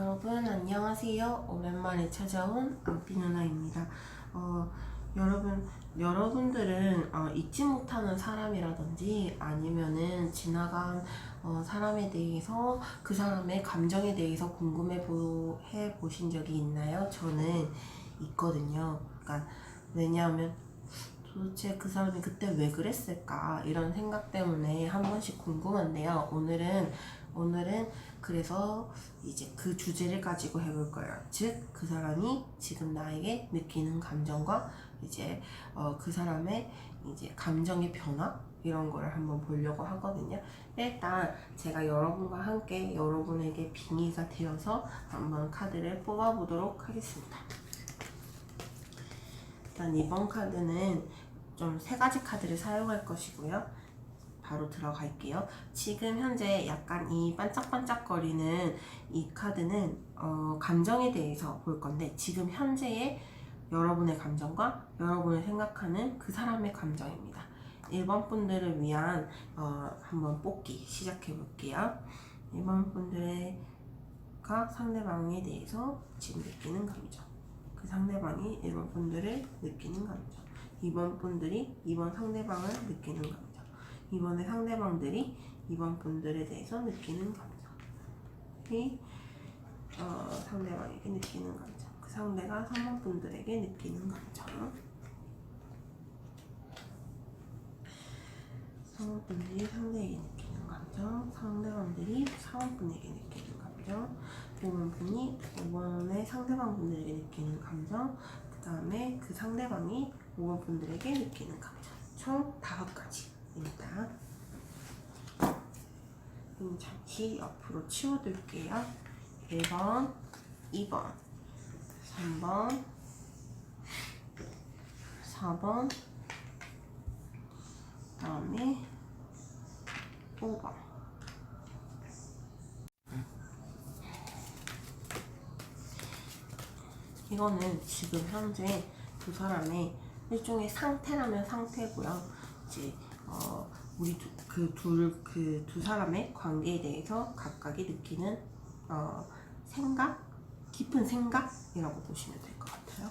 여러분 안녕하세요. 오랜만에 찾아온 안삐 누나입니다. 어, 여러분 여러분들은 어, 잊지 못하는 사람이라든지 아니면은 지나간 어, 사람에 대해서 그 사람의 감정에 대해서 궁금해 보, 해 보신 적이 있나요? 저는 있거든요. 그러니까 왜냐하면 도대체 그 사람이 그때 왜 그랬을까 이런 생각 때문에 한 번씩 궁금한데요. 오늘은 오늘은 그래서 이제 그 주제를 가지고 해볼 거예요. 즉 그 사람이 지금 나에게 느끼는 감정과 이제 어, 그 사람의 이제 감정의 변화 이런 거를 한번 보려고 하거든요. 일단 제가 여러분과 함께 여러분에게 빙의가 되어서 한번 카드를 뽑아보도록 하겠습니다. 일단 이번 카드는 좀 세 가지 카드를 사용할 것이고요. 바로 들어갈게요. 지금 현재 약간 이 반짝반짝거리는 이 카드는 어, 감정에 대해서 볼 건데 지금 현재의 여러분의 감정과 여러분이 생각하는 그 사람의 감정입니다. 1번 분들을 위한 어, 한번 뽑기 시작해 볼게요. 1번 분들과 상대방에 대해서 지금 느끼는 감정. 그 상대방이 1번 분들을 느끼는 감정. 2번 분들이 2번 상대방을 느끼는 감정. 이번에 상대방들이 이번 분들에 대해서 느끼는 감정이 어, 상대방에게 느끼는 감정. 그 상대가 3번 분들에게 느끼는 감정. 3번 분들이 상대에게 느끼는 감정. 상대방들이 4번 분에게 느끼는 감정. 5번 분이 5번의 상대방 분들에게 느끼는 감정. 그 다음에 그 상대방이 5번 분들에게 느끼는 감정. 총 다섯 가지 입니다. 그럼 잠시 옆으로 치워둘게요. 1번, 2번, 3번, 4번, 다음에 5번. 이거는 지금 현재 두 사람의 일종의 상태라면 상태고요. 이제 어 우리 그 둘 그 두 사람의 관계에 대해서 각각이 느끼는 어 생각 깊은 생각이라고 보시면 될 것 같아요.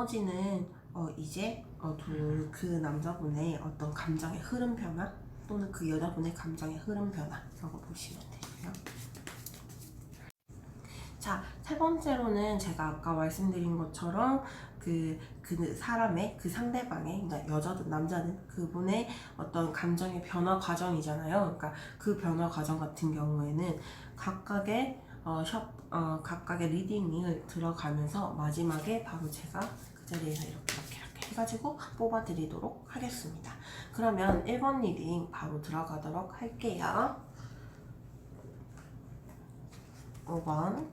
나머지는 어 이제 어둘 그 남자분의 어떤 감정의 흐름 변화 또는 그 여자분의 감정의 흐름 변화라고 보시면 되고요. 자, 세 번째로는 제가 아까 말씀드린 것처럼 그, 그 사람의, 그 상대방의, 그러니까 여자든 남자든 그분의 어떤 감정의 변화 과정이잖아요. 그러니까 그 변화 과정 같은 경우에는 각각의 어, 샵, 어, 각각의 리딩을 들어가면서 마지막에 바로 제가 그 자리에서 이렇게 이렇게 이렇게 해가지고 뽑아드리도록 하겠습니다. 그러면 1번 리딩 바로 들어가도록 할게요. 5번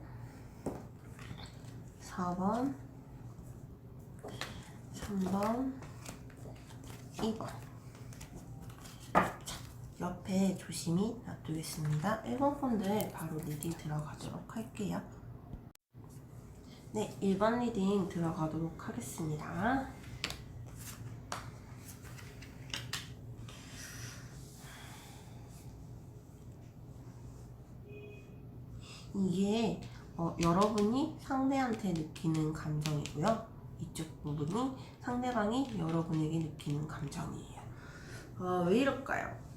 4번 3번 2번 자, 옆에 조심히 놔두겠습니다. 1번 분들 바로 리딩 들어가도록 할게요. 네, 1번 리딩 들어가도록 하겠습니다. 이게 어, 여러분이 상대한테 느끼는 감정이고요. 이쪽 부분이 상대방이 여러분에게 느끼는 감정이에요. 어, 왜 이럴까요?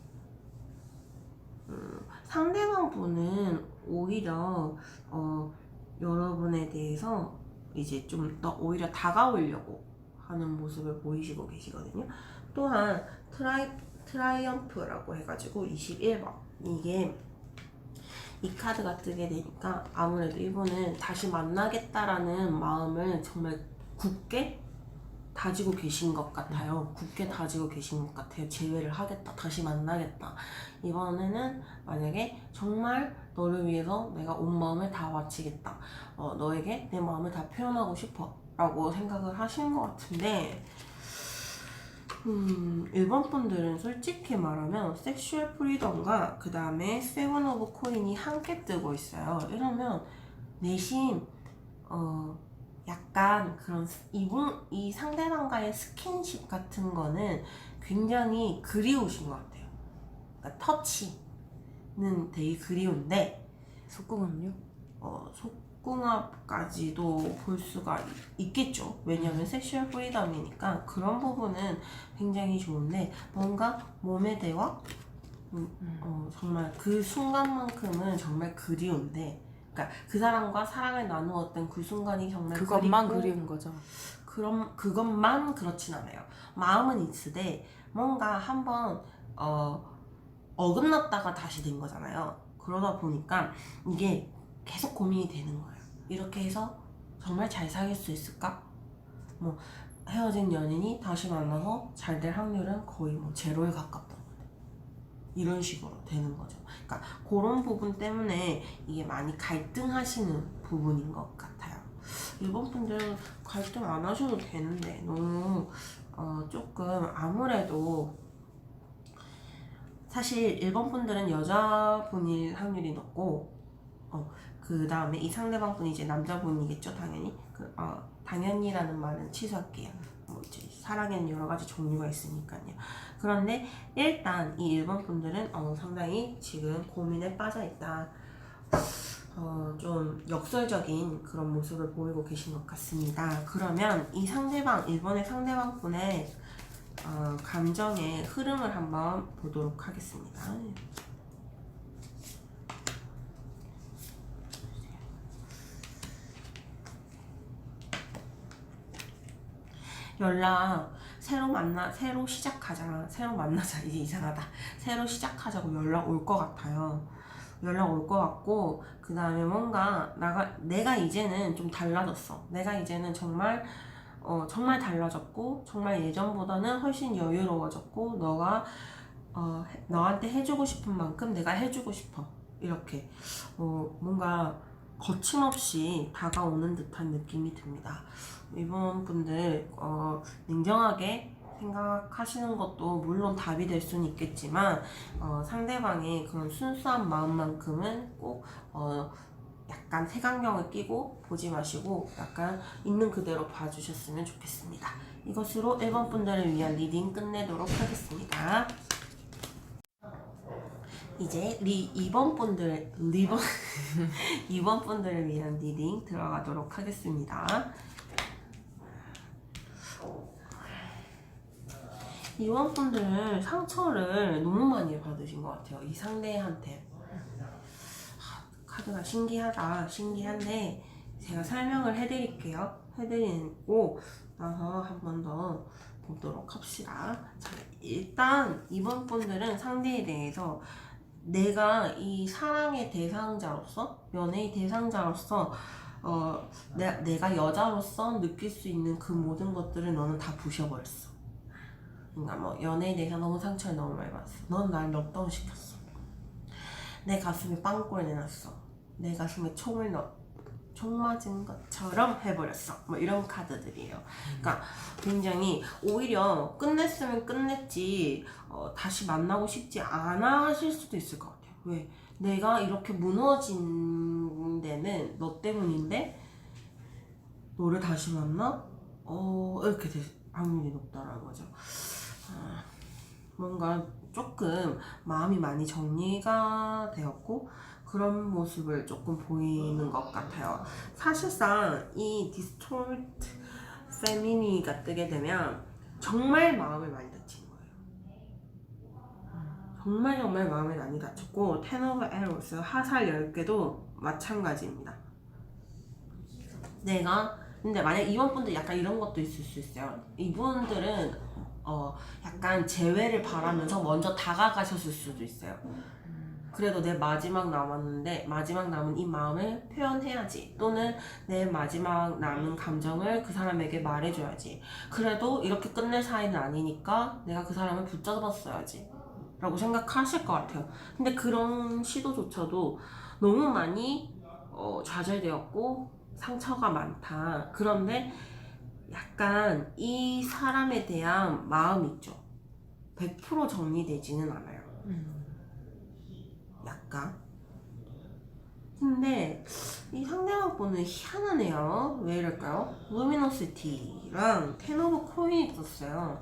음, 상대방 분은 오히려 어, 여러분에 대해서 이제 좀 더 오히려 다가오려고 하는 모습을 보이시고 계시거든요. 또한 트라이, 트라이엄프라고 해가지고 21번 이게 이 카드가 뜨게 되니까 아무래도 이분은 다시 만나겠다라는 마음을 정말 굳게 다지고 계신 것 같아요. 굳게 다지고 계신 것 같아요. 재회를 하겠다. 다시 만나겠다. 이번에는 만약에 정말 너를 위해서 내가 온 마음을 다 바치겠다. 어, 너에게 내 마음을 다 표현하고 싶어. 라고 생각을 하시는 것 같은데, 음, 일본 분들은 솔직히 말하면 섹슈얼 프리덤과 그 다음에 세븐 오브 코인이 함께 뜨고 있어요. 이러면 내심 어 약간 그런 스- 이분 이 상대방과의 스킨십 같은 거는 굉장히 그리우신 것 같아요. 그러니까 터치는 되게 그리운데 속궁합요? 어, 속궁합까지도 볼 수가 있- 있겠죠. 왜냐면 섹슈얼 프리덤이니까 그런 부분은 굉장히 좋은데 뭔가 몸의 대화 음, 어, 정말 그 순간만큼은 정말 그리운데 그러니까 그 사람과 사랑을 나누었던 그 순간이 정말 그것만 그립고 그리운 거죠. 그럼 그것만 그렇진 않아요. 마음은 있으되 뭔가 한번 어, 어긋났다가 다시 된 거잖아요. 그러다 보니까 이게 계속 고민이 되는 거예요. 이렇게 해서 정말 잘 사귈 수 있을까? 뭐 헤어진 연인이 다시 만나서 잘 될 확률은 거의 뭐 제로에 가깝다. 이런 식으로 되는 거죠. 그러니까 그런 부분 때문에 이게 많이 갈등하시는 부분인 것 같아요. 일본 분들은 갈등 안 하셔도 되는데 너무 어, 조금 아무래도 사실 일본 분들은 여자분일 확률이 높고 어, 그 다음에 이 상대방 분이 이제 남자분이겠죠 당연히 그, 어, 당연히라는 말은 취소할게요 사랑에는 여러 가지 종류가 있으니까요 그런데 일단 이 일본 분들은 어, 상당히 지금 고민에 빠져 있다 어, 좀 역설적인 그런 모습을 보이고 계신 것 같습니다. 그러면 이 상대방, 일본의 상대방 분의 어, 감정의 흐름을 한번 보도록 하겠습니다. 연락 새로 만나 새로 시작하자 새로 만나자. 이제 이상하다. 새로 시작하자고 연락 올 것 같아요. 연락 올 것 같고 그 다음에 뭔가 나가 내가 이제는 좀 달라졌어. 내가 이제는 정말 어 정말 달라졌고 정말 예전보다는 훨씬 여유로워졌고 너가 어 해- 너한테 해주고 싶은 만큼 내가 해주고 싶어. 이렇게. 어 뭔가 거침없이 다가오는 듯한 느낌이 듭니다. 이번 분들 어, 냉정하게 생각하시는 것도 물론 답이 될 수는 있겠지만 어, 상대방의 그런 순수한 마음만큼은 꼭 어, 약간 색안경을 끼고 보지 마시고 약간 있는 그대로 봐주셨으면 좋겠습니다. 이것으로 1번 분들을 위한 리딩 끝내도록 하겠습니다. 이제 리 2번 분들 리번 2번 분들을 위한 리딩 들어가도록 하겠습니다. 이번 분들 상처를 너무 많이 받으신 것 같아요. 이 상대한테. 하, 카드가 신기하다. 신기한데 제가 설명을 해드릴게요. 해드리고 나서 한 번 더 보도록 합시다. 자, 일단 이번 분들은 상대에 대해서 내가 이 사랑의 대상자로서 연애의 대상자로서 어, 내, 내가 여자로서 느낄 수 있는 그 모든 것들을 너는 다 부셔버렸어. 그러니까 뭐 연애에 대해서 너무 상처를 너무 많이 받았어. 넌 날 넉다운 시켰어. 내 가슴에 빵꾸를 내놨어. 내 가슴에 총을 넣, 총 맞은 것처럼 해버렸어. 뭐 이런 카드들이에요. 그러니까 굉장히 오히려 끝냈으면 끝냈지 어, 다시 만나고 싶지 않아 하실 수도 있을 것 같아요. 왜? 내가 이렇게 무너진 데는 너 때문인데 너를 다시 만나? 어 이렇게 될 확률이 높다라는 거죠. 아, 뭔가 조금 마음이 많이 정리가 되었고 그런 모습을 조금 보이는 것 같아요. 사실상 이 디스토트 페미니가 뜨게 되면 정말 마음을 많이 다친 거예요. 정말 정말 마음을 많이 다쳤고 텐 오브 에로스 하살 10개도 마찬가지입니다. 내가 근데 만약 이번 분들 약간 이런 것도 있을 수 있어요. 이분들은 어 약간 재회를 바라면서 먼저 다가가셨을 수도 있어요. 그래도 내 마지막 남았는데 마지막 남은 이 마음을 표현해야지. 또는 내 마지막 남은 감정을 그 사람에게 말해줘야지. 그래도 이렇게 끝낼 사이는 아니니까 내가 그 사람을 붙잡았어야지. 라고 생각하실 것 같아요. 근데 그런 시도조차도 너무 많이 어, 좌절되었고 상처가 많다. 그런데 약간 이 사람에 대한 마음이 있죠. 100% 정리되지는 않아요 약간. 근데 이 상대방 분은 희한하네요. 왜 이럴까요? 루미너시티랑 텐 오브 코인이 있었어요.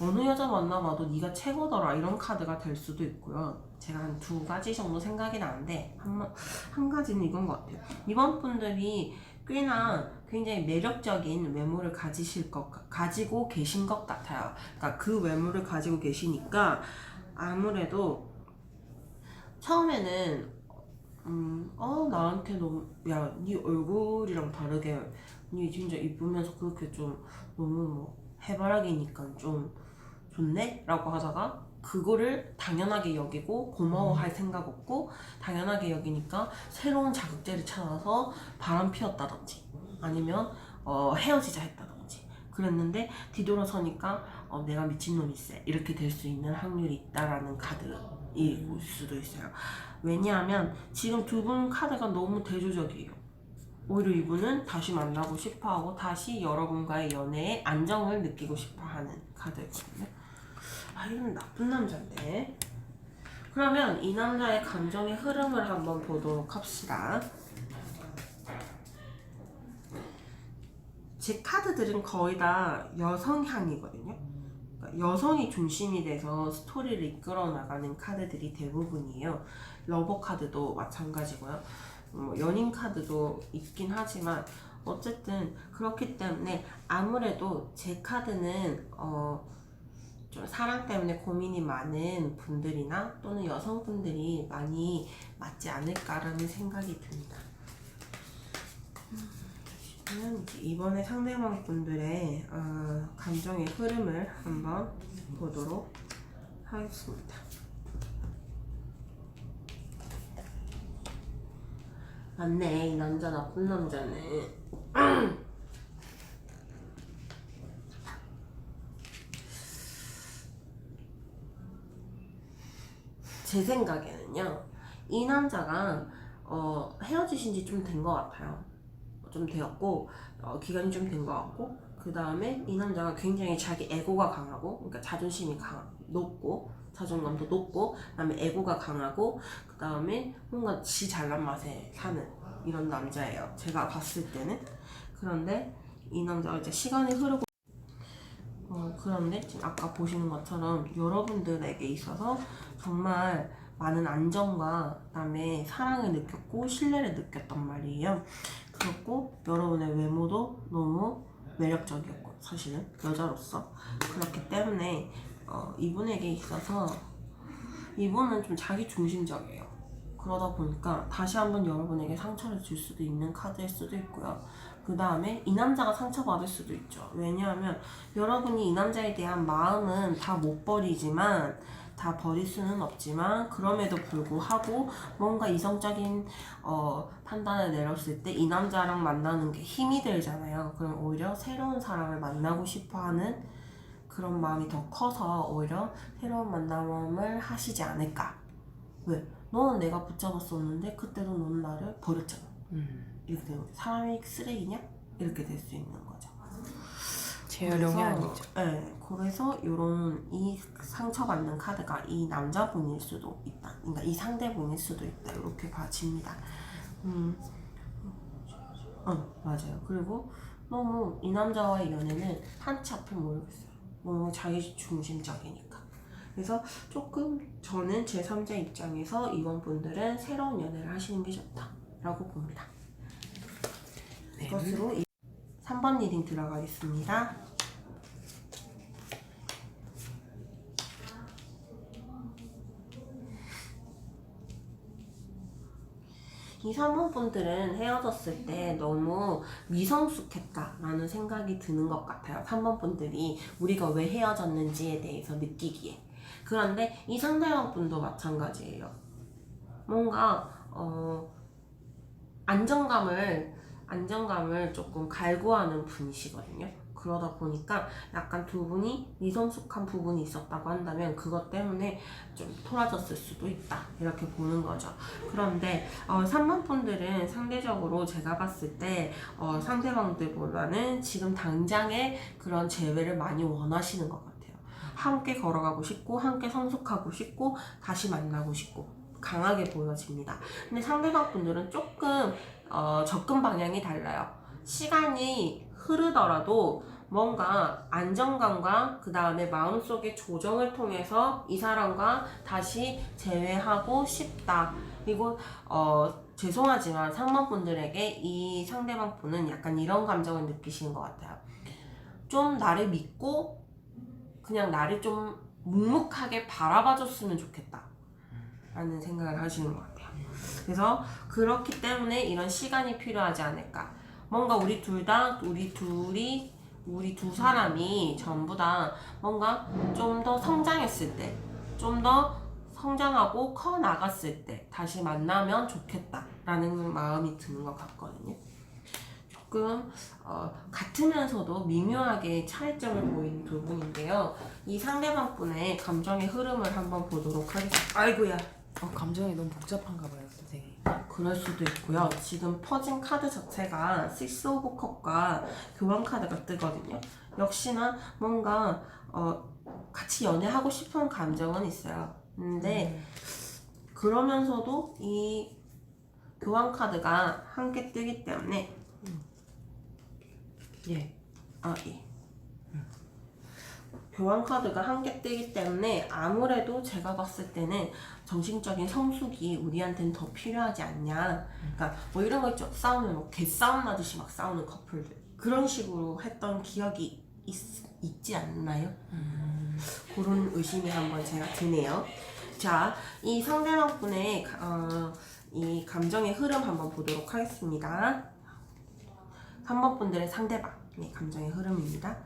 어느 여자 만나봐도 네가 최고더라 이런 카드가 될 수도 있고요. 제가 한 두 가지 정도 생각이 나는데 한, 마- 한 가지는 이건 것 같아요. 이번 분들이 꽤나 굉장히 매력적인 외모를 가지실 것 가- 가지고 계신 것 같아요. 그러니까 그 외모를 가지고 계시니까 아무래도 처음에는 음, 어 나한테 너무 야 네 얼굴이랑 다르게 네 진짜 이쁘면서 그렇게 좀 너무 뭐 해바라기니까 좀 좋네? 라고 하다가 그거를 당연하게 여기고 고마워할 생각 없고 당연하게 여기니까 새로운 자극제를 찾아서 바람 피웠다든지 아니면 어, 헤어지자 했다든지 그랬는데 뒤돌아서니까 어, 내가 미친놈이세 이렇게 될 수 있는 확률이 있다라는 카드일 수도 있어요. 왜냐하면 지금 두 분 카드가 너무 대조적이에요. 오히려 이분은 다시 만나고 싶어하고 다시 여러분과의 연애에 안정을 느끼고 싶어하는 카드거든요. 아 이건 나쁜 남자인데. 그러면 이 남자의 감정의 흐름을 한번 보도록 합시다. 제 카드들은 거의 다 여성향이거든요. 그러니까 여성이 중심이 돼서 스토리를 이끌어 나가는 카드들이 대부분이에요. 러버 카드도 마찬가지고요. 뭐 연인 카드도 있긴 하지만 어쨌든 그렇기 때문에 아무래도 제 카드는 어, 좀 사랑 때문에 고민이 많은 분들이나 또는 여성분들이 많이 맞지 않을까라는 생각이 듭니다. 이제 이번에 상대방 분들의 어, 감정의 흐름을 한번 보도록 하겠습니다. 맞네, 이 남자 나쁜 남자네. 제 생각에는요, 이 남자가 어, 헤어지신 지 좀 된 것 같아요. 좀 되었고 어, 기간이 좀 된 것 같고 그 다음에 이 남자가 굉장히 자기 에고가 강하고 그러니까 자존심이 강 높고 자존감도 높고 그다음에 에고가 강하고 그 다음에 뭔가 지 잘난 맛에 사는 이런 남자예요 제가 봤을 때는 그런데 이 남자가 이제 시간이 흐르고 어, 그런데 지금 아까 보시는 것처럼 여러분들에게 있어서 정말 많은 안정과 그다음에 사랑을 느꼈고 신뢰를 느꼈단 말이에요. 그렇고 여러분의 외모도 너무 매력적이었고 사실은 여자로서 그렇기 때문에 어, 이분에게 있어서 이분은 좀 자기 중심적이에요. 그러다 보니까 다시 한번 여러분에게 상처를 줄 수도 있는 카드일 수도 있고요. 그 다음에 이 남자가 상처받을 수도 있죠. 왜냐하면 여러분이 이 남자에 대한 마음은 다 못 버리지만 다 버릴 수는 없지만 그럼에도 불구하고 뭔가 이성적인 어, 판단을 내렸을 때 이 남자랑 만나는 게 힘이 들잖아요. 그럼 오히려 새로운 사람을 만나고 싶어하는 그런 마음이 더 커서 오히려 새로운 만남을 하시지 않을까. 왜? 너는 내가 붙잡았었는데 그때도 너는 나를 버렸잖아. 이렇게 되는 거죠. 사람이 쓰레기냐? 이렇게 될 수 있는 거죠. 그래서, 아니죠. 네, 그래서 요런 이 상처받는 카드가 이 남자분일 수도 있다. 그러니까 이 상대분일 수도 있다. 이렇게 봐집니다. 음, 어 맞아요. 그리고 너무 이 남자와의 연애는 한치 앞을 모르겠어요. 너무 자기 중심적이니까. 그래서 조금 저는 제 3자 입장에서 이번 분들은 새로운 연애를 하시는 게 좋다라고 봅니다. 네. 이것으로 3번 리딩 들어가겠습니다. 이 3번 분들은 헤어졌을 때 너무 미성숙했다라는 생각이 드는 것 같아요. 3번 분들이 우리가 왜 헤어졌는지에 대해서 느끼기에. 그런데 이 상대방 분도 마찬가지예요. 뭔가 어 안정감을 안정감을 조금 갈구하는 분이시거든요. 그러다 보니까 약간 두 분이 미성숙한 부분이 있었다고 한다면 그것 때문에 좀 토라졌을 수도 있다 이렇게 보는 거죠. 그런데 어, 3번 분들은 상대적으로 제가 봤을 때 어, 상대방들보다는 지금 당장의 그런 재회를 많이 원하시는 것 같아요. 함께 걸어가고 싶고 함께 성숙하고 싶고 다시 만나고 싶고 강하게 보여집니다. 근데 상대방 분들은 조금 어, 접근 방향이 달라요. 시간이 흐르더라도 뭔가 안정감과 그 다음에 마음속의 조정을 통해서 이 사람과 다시 재회하고 싶다. 그리고 어, 죄송하지만 상반분들에게 이 상대방 분은 약간 이런 감정을 느끼시는 것 같아요. 좀 나를 믿고 그냥 나를 좀 묵묵하게 바라봐줬으면 좋겠다. 라는 생각을 하시는 것 같아요. 그래서 그렇기 때문에 이런 시간이 필요하지 않을까. 뭔가 우리 둘 다, 우리 둘이, 우리 두 사람이 전부 다 뭔가 좀 더 성장했을 때, 좀 더 성장하고 커 나갔을 때 다시 만나면 좋겠다라는 마음이 드는 것 같거든요. 조금 어, 같으면서도 미묘하게 차이점을 보이는 두 분인데요. 이 상대방 분의 감정의 흐름을 한번 보도록 하겠습니다. 아이고야. 어, 감정이 너무 복잡한가 봐요. 그럴 수도 있고요. 지금 퍼진 카드 자체가 식스 오브 컵과 교환 카드가 뜨거든요. 역시나 뭔가 어, 같이 연애하고 싶은 감정은 있어요. 근데 그러면서도 이 교환 카드가 함께 뜨기 때문에 예. 아 예. 교환 카드가 한 개 뜨기 때문에 아무래도 제가 봤을 때는 정신적인 성숙이 우리한테는 더 필요하지 않냐. 그러니까 뭐 이런 거 있죠. 싸우면 뭐 개싸움 나듯이 막 싸우는 커플들 그런 식으로 했던 기억이 있, 있지 않나요? 그런 의심이 한번 제가 드네요. 자, 이 상대방 분의 가- 어, 이 감정의 흐름 한번 보도록 하겠습니다. 3번 분들의 상대방의 감정의 흐름입니다.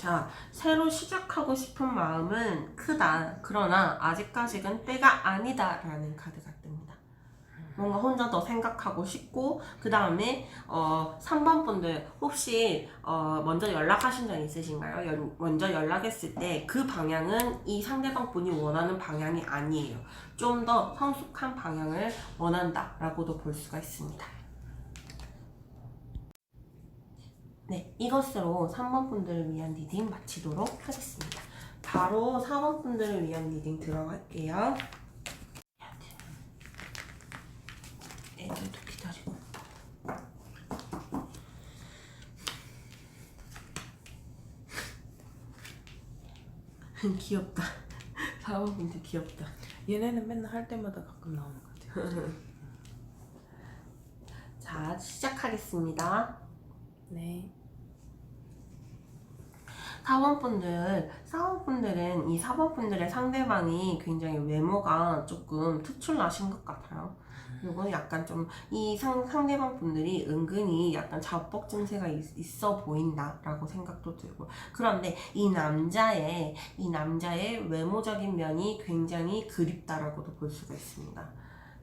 자, 새로 시작하고 싶은 마음은 크다. 그러나 아직까지는 때가 아니다 라는 카드가 뜹니다. 뭔가 혼자 더 생각하고 싶고 그 다음에 어 3번 분들 혹시 어 먼저 연락하신 적 있으신가요? 연- 먼저 연락했을 때 그 방향은 이 상대방 분이 원하는 방향이 아니에요. 좀 더 성숙한 방향을 원한다 라고도 볼 수가 있습니다. 네, 이것으로 3번 분들을 위한 리딩 마치도록 하겠습니다. 바로 4번 분들을 위한 리딩 들어갈게요. 애들도 기다리고. 귀엽다. 4번 분들 귀엽다. 얘네는 맨날 할 때마다 가끔 나오는 것 같아요. 자, 시작하겠습니다. 네. 4번 분들, 4번 분들은 이 4번 분들의 상대방이 굉장히 외모가 조금 특출나신 것 같아요. 그리고 약간 좀 이 상대방 분들이 은근히 약간 자뻑 증세가 있, 있어 보인다라고 생각도 들고 그런데 이 남자의 이 남자의 외모적인 면이 굉장히 그립다라고도 볼 수가 있습니다.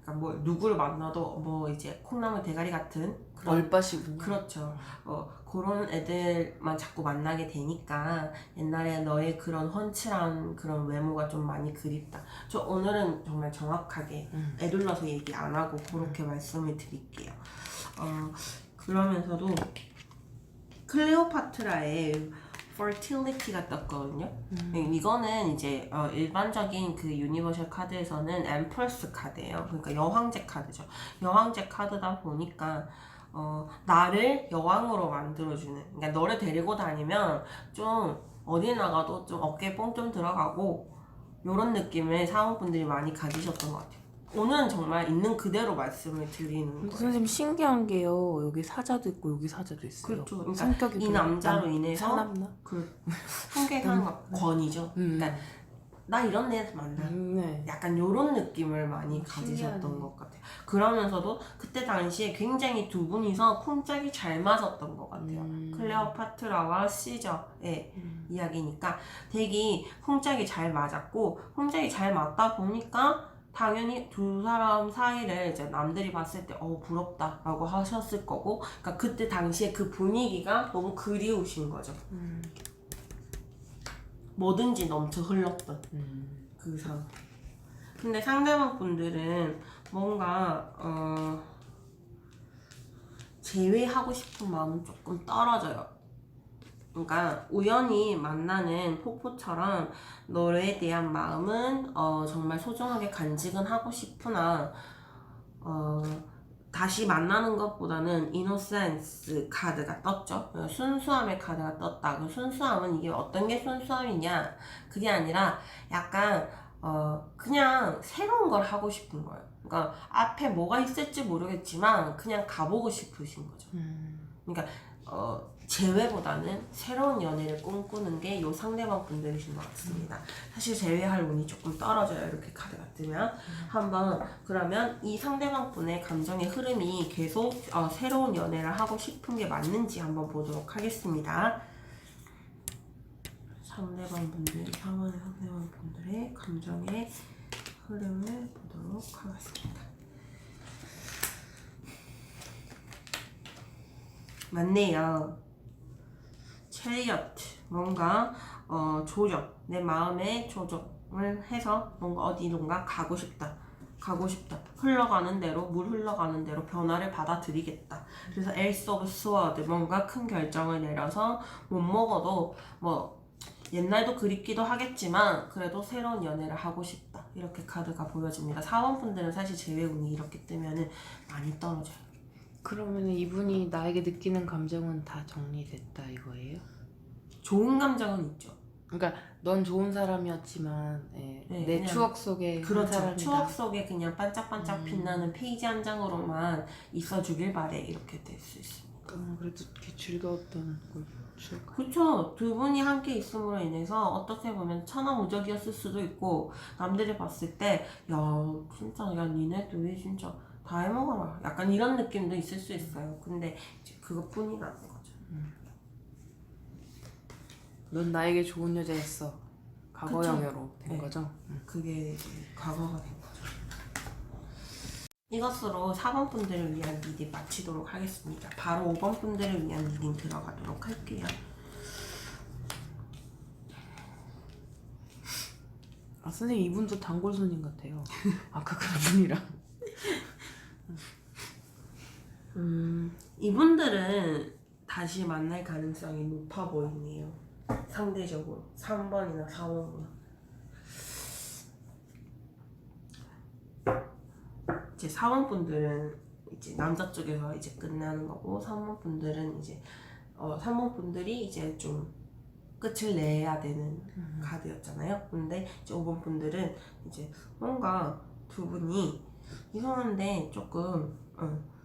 그러니까 뭐 누구를 만나도 뭐 이제 콩나물 대가리 같은 그런 얼빠시군요. 그렇죠. 어, 그런 애들만 자꾸 만나게 되니까 옛날에 너의 그런 훤칠한 그런 외모가 좀 많이 그립다. 저 오늘은 정말 정확하게 음. 애둘러서 얘기 안 하고 그렇게 말씀을 드릴게요. 어, 그러면서도 클레오파트라의 fertility가 떴거든요. 음. 네, 이거는 이제 어, 일반적인 그 유니버셜 카드에서는 엠프레스 카드예요. 그러니까 여왕제 카드죠. 여왕제 카드다 보니까 어, 나를 여왕으로 만들어주는. 그러니까 너를 데리고 다니면 좀 어디 나가도 좀 어깨에 뽕좀 들어가고 이런 느낌을 사원분들이 많이 가지셨던 것 같아요. 오늘은 정말 있는 그대로 말씀을 드리는 거예요. 선생님 신기한 게요. 여기 사자도 있고 여기 사자도 있어요. 그렇죠. 그러니까 성격이 이좀 남자로 남- 인해서 사납나? 그 한계상 권이죠. 음. 그러니까 나 이런 애 만나. 음, 네. 약간 요런 느낌을 많이 음, 가지셨던 신기하네. 것 같아요. 그러면서도 그때 당시에 굉장히 두 분이서 쿵짝이 잘 맞았던 것 같아요. 음. 클레오파트라와 시저의 음. 이야기니까 되게 쿵짝이 잘 맞았고 쿵짝이 잘 맞다 보니까 당연히 두 사람 사이를 이제 남들이 봤을 때 어 부럽다 라고 하셨을 거고 그러니까 그때 당시에 그 분위기가 너무 그리우신 거죠. 음. 뭐든지 넘쳐 흘렀던 음. 그 상황. 근데 상대방 분들은 뭔가 어 제외하고 싶은 마음은 조금 떨어져요. 그러니까 우연히 만나는 폭포처럼 너에 대한 마음은 어 정말 소중하게 간직은 하고 싶으나 어 다시 만나는 것보다는 이노센스 카드가 떴죠. 순수함의 카드가 떴다. 그 순수함은 이게 어떤 게 순수함이냐? 그게 아니라 약간 어 그냥 새로운 걸 하고 싶은 거예요. 그러니까 앞에 뭐가 있을지 모르겠지만 그냥 가보고 싶으신 거죠. 음. 어 재회보다는 새로운 연애를 꿈꾸는 게 요 상대방 분들이신 것 같습니다. 사실 재회할 운이 조금 떨어져요. 이렇게 카드가 뜨면 한번 그러면 이 상대방 분의 감정의 흐름이 계속 어, 새로운 연애를 하고 싶은 게 맞는지 한번 보도록 하겠습니다. 상대방 분들, 상황의 상대방 분들의 감정의 흐름을 보도록 하겠습니다. 맞네요. 체리어트 뭔가 어, 조정 내 마음의 조정을 해서 뭔가 어디론가 가고 싶다. 가고 싶다. 흘러가는 대로 물 흘러가는 대로 변화를 받아들이겠다. 그래서 엘스 오브 스워드 뭔가 큰 결정을 내려서 못 먹어도 뭐 옛날도 그립기도 하겠지만 그래도 새로운 연애를 하고 싶다. 이렇게 카드가 보여집니다. 사원분들은 사실 제외운이 이렇게 뜨면은 많이 떨어져요. 그러면 이분이 나에게 느끼는 감정은 다 정리됐다 이거예요? 좋은 감정은 있죠 그러니까 넌 좋은 사람이었지만 예, 네, 내 그냥 추억 속에 한 그렇죠. 사람이다. 추억 속에 그냥 반짝반짝 음. 빛나는 페이지 한 장으로만 있어주길 바래 이렇게 될 수 있습니다. 음, 그래도 이렇게 즐거웠던 걸 추억. 그렇죠. 두 분이 함께 있음으로 인해서 어떻게 보면 천하무적이었을 수도 있고 남들이 봤을 때 야 진짜 야 니네도 왜 진짜 다 해먹어라 약간 이런 느낌도 있을 수 있어요. 근데 이제 그것뿐이라는 거죠. 넌 나에게 좋은 여자였어. 과거형으로 된 네. 거죠? 음. 그게 이제 과거가 된 거죠. 이것으로 4번 분들을 위한 리딩 마치도록 하겠습니다. 바로 5번 분들을 위한 리딩 들어가도록 할게요. 아 선생님 이분도 단골 손님 같아요. 아까 그분이랑. 음, 이분들은 다시 만날 가능성이 높아 보이네요. 상대적으로 3번이나 4번보다. 이제 4번 분들은 이제 남자 쪽에서 이제 끝나는 거고 3번 분들은 이제 어 3번 분들이 이제 좀 끝을 내야 되는 카드였잖아요. 근데 이제 5번 분들은 이제 뭔가 두 분이 이상한데 조금 어,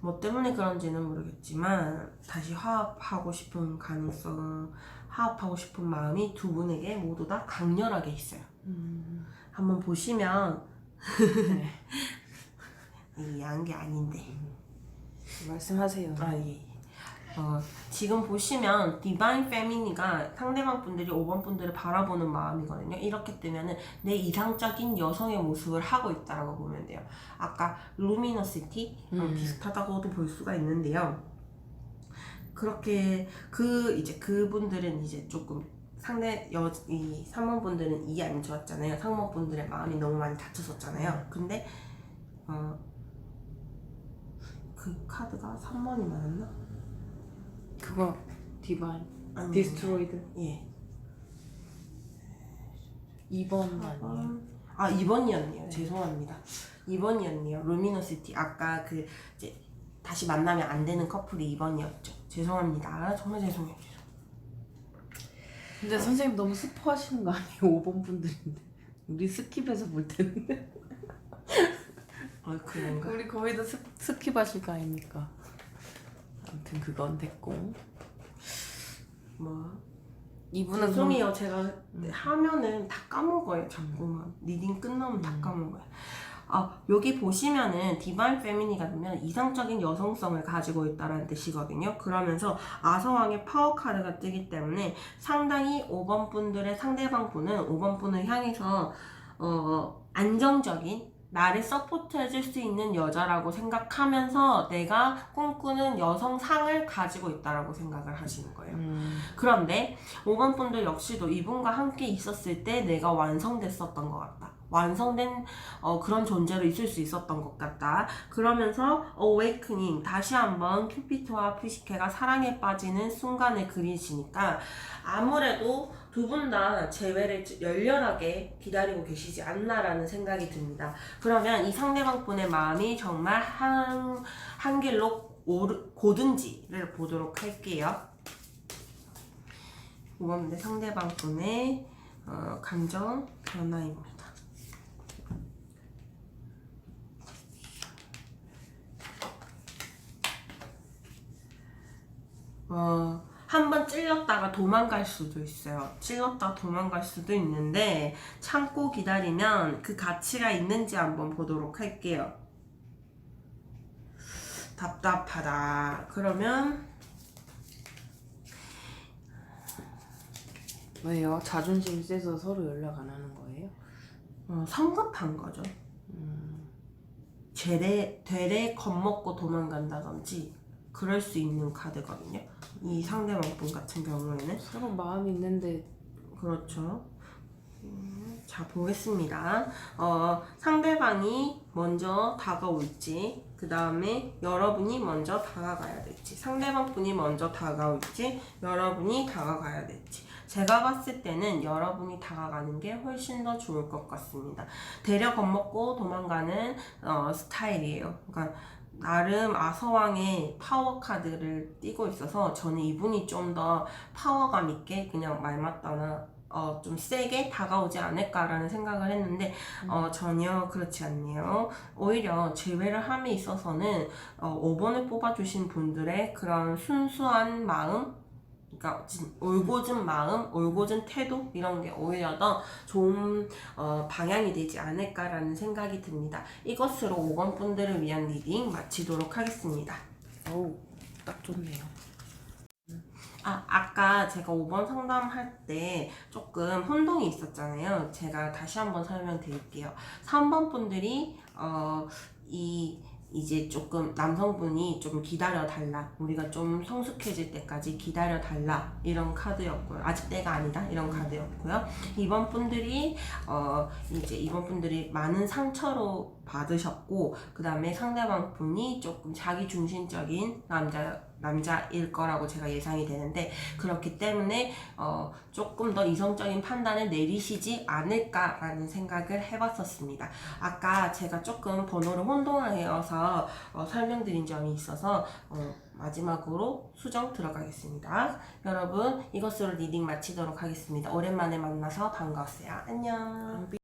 뭐 때문에 그런지는 모르겠지만 다시 화합하고 싶은 가능성, 화합하고 싶은 마음이 두 분에게 모두 다 강렬하게 있어요. 음. 한번 보시면 네. 이 야한 게 아닌데. 말씀하세요. 아 예. 어, 지금 보시면 디바인 페미니가 상대방 분들이 5번 분들을 바라보는 마음이거든요. 이렇게 뜨면은 내 이상적인 여성의 모습을 하고 있다라고 보면 돼요. 아까 루미너시티 어, 음. 비슷하다고도 볼 수가 있는데요. 그렇게 그 이제 그분들은 이제 조금 상대 여이 3번 분들은 이해 안 좋았잖아요. 상번 분들의 마음이 너무 많이 다쳤었잖아요. 근데 어, 그 카드가 3번이 맞았나? 그거 디바인 아니 디스트로이드 예. 2번 아니에요? 아 2번이었네요. 죄송합니다. 2번이었네요. 루미너시티 아까 그 이제 다시 만나면 안 되는 커플이 2번이었죠. 죄송합니다. 정말 죄송해요. 근데 선생님 너무 스포하시는 거 아니에요? 5번 분들인데 우리 스킵해서 볼 텐데 아 그런가? 우리 거의 다 스, 스킵하실 거 아닙니까? 아무튼 그건 됐고 뭐 이분은 죄송해요. 제가 하면은 다 까먹어요. 자꾸만 리딩 끝나면 다 음. 까먹어요. 아, 여기 보시면은 디바인 페미니가 되면 이상적인 여성성을 가지고 있다라는 뜻이거든요. 그러면서 아서왕의 파워 카드가 뜨기 때문에 상당히 5번 분들의 상대방 분은 5번 분을 향해서 어, 안정적인 나를 서포트 해줄 수 있는 여자라고 생각하면서 내가 꿈꾸는 여성상을 가지고 있다라고 생각을 하시는 거예요. 음, 그런데 5번 분들 역시도 이분과 함께 있었을 때 내가 완성됐었던 것 같다. 완성된 어, 그런 존재로 있을 수 있었던 것 같다. 그러면서 awakening 다시 한번 큐피트와 푸시케가 사랑에 빠지는 순간을 그리시니까 아무래도 두 분 다 재회를 열렬하게 기다리고 계시지 않나라는 생각이 듭니다. 그러면 이 상대방 분의 마음이 정말 한, 한 길로 오르, 고든지를 보도록 할게요. 이번 상대방 분의 어, 감정 변화입니다. 어, 한번 찔렸다가 도망갈 수도 있어요. 찔렀다 도망갈 수도 있는데 참고 기다리면 그 가치가 있는지 한번 보도록 할게요. 답답하다. 그러면 왜요? 자존심 세서 서로 연락 안 하는 거예요? 어, 성급한 거죠. 음, 되레, 되레 겁먹고 도망간다든지 그럴 수 있는 카드거든요. 이 상대방 분 같은 경우에는 서로 마음이 있는데 그렇죠. 음, 자 보겠습니다. 어, 상대방이 먼저 다가올지 그 다음에 여러분이 먼저 다가가야 될지 상대방 분이 먼저 다가올지 여러분이 다가가야 될지 제가 봤을 때는 여러분이 다가가는 게 훨씬 더 좋을 것 같습니다. 대려 겁먹고 도망가는 어, 스타일이에요. 그러니까 나름 아서왕의 파워 카드를 띄고 있어서 저는 이분이 좀 더 파워감 있게 그냥 말 맞다나 어, 좀 세게 다가오지 않을까라는 생각을 했는데 어, 전혀 그렇지 않네요. 오히려 제외를 함에 있어서는 어, 5번을 뽑아주신 분들의 그런 순수한 마음 그러니까 진- 올곧은 마음, 올곧은 태도 이런 게 오히려 더 좋은 어, 방향이 되지 않을까라는 생각이 듭니다. 이것으로 5번 분들을 위한 리딩 마치도록 하겠습니다. 어우 딱 좋네요. 아, 아까 제가 5번 상담할 때 조금 혼동이 있었잖아요. 제가 다시 한번 설명드릴게요. 3번 분들이, 어, 이, 이제 조금 남성분이 좀 기다려 달라. 우리가 좀 성숙해질 때까지 기다려 달라. 이런 카드였고요. 아직 때가 아니다. 이런 카드였고요. 이번 분들이, 어, 이제 이번 분들이 많은 상처로 받으셨고, 그 다음에 상대방 분이 조금 자기 중심적인 남자, 남자일 거라고 제가 예상이 되는데, 그렇기 때문에 어, 조금 더 이성적인 판단을 내리시지 않을까라는 생각을 해봤었습니다. 아까 제가 조금 번호를 혼동하여서 어, 설명드린 점이 있어서 어, 마지막으로 수정 들어가겠습니다. 여러분 이것으로 리딩 마치도록 하겠습니다. 오랜만에 만나서 반가웠어요. 안녕.